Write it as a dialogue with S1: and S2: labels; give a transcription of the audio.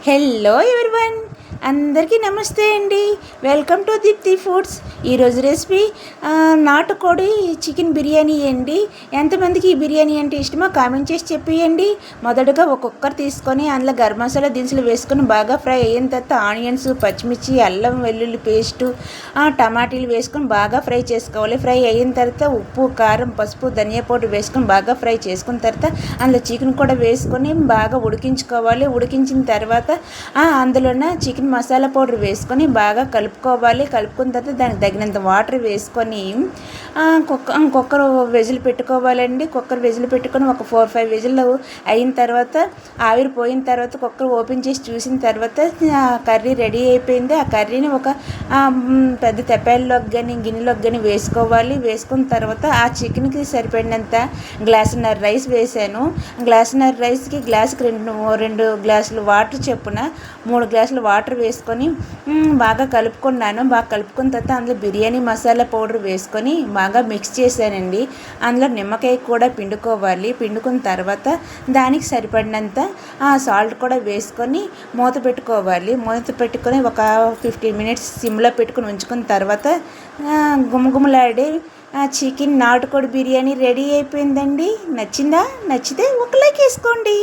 S1: Hello everyone అందరికీ నమస్తే అండి. వెల్కమ్ టు దీప్తి ఫుడ్స్ ఈరోజు రెసిపీ నాటుకోడి చికెన్ బిర్యానీ అండి. ఎంతమందికి ఈ బిర్యానీ అంటే ఇష్టమో కామెంట్ చేసి చెప్పియండి. మొదటగా ఒక కుక్కర్ తీసుకొని అందులో గరం మసాలా దినుసులు వేసుకొని బాగా ఫ్రై అయిన తర్వాత ఆనియన్స్ పచ్చిమిర్చి అల్లం వెల్లుల్లి పేస్టు టమాటీలు వేసుకొని బాగా ఫ్రై చేసుకోవాలి. ఫ్రై అయిన తర్వాత ఉప్పు కారం పసుపు ధనియా పొడి వేసుకొని బాగా ఫ్రై చేసుకున్న తర్వాత అందులో చికెన్ కూడా వేసుకొని బాగా ఉడికించుకోవాలి. ఉడికించిన తర్వాత అందులోన చికెన్ మసాలా పౌడర్ వేసుకొని బాగా కలుపుకోవాలి. కలుపుకున్న తర్వాత దానికి తగినంత వాటర్ వేసుకొని కుక్క కుక్కర్ విజిల్ పెట్టుకోవాలండి. కుక్కర్ విజిల్ పెట్టుకొని ఒక ఫోర్ ఫైవ్ విజిల్ అయిన తర్వాత ఆవిరి పోయిన తర్వాత కుక్కర్ ఓపెన్ చేసి చూసిన తర్వాత ఆ, కర్రీ రెడీ అయిపోయింది. ఆ కర్రీని ఒక పెద్ద తెప్పాయల్లోకి కానీ గిన్నెలోకి కానీ వేసుకోవాలి. వేసుకున్న తర్వాత ఆ చికెన్కి సరిపడినంత గ్లాసున్నర రైస్ వేసాను. గ్లాసున్నర రైస్కి గ్లాస్కి రెండు రెండు గ్లాసులు వాటర్ చెప్పున మూడు గ్లాసులు వాటర్ వేసుకొని బాగా కలుపుకున్నాను. బాగా కలుపుకున్న తర్వాత అందులో బిర్యానీ మసాలా పౌడర్ వేసుకొని బాగా మిక్స్ చేశానండి. అందులో నిమ్మకాయ కూడా పిండుకోవాలి. పిండుకున్న తర్వాత దానికి సరిపడినంత సాల్ట్ కూడా వేసుకొని మూత పెట్టుకోవాలి. మూత పెట్టుకొని ఒక ఫిఫ్టీన్ మినిట్స్ సిమ్లో పెట్టుకొని ఉంచుకున్న తర్వాత గుమగుమలాడే చికెన్ నాటుకోడి బిర్యానీ రెడీ అయిపోయిందండి. నచ్చిందా? నచ్చితే ఒక లైక్ వేసుకోండి.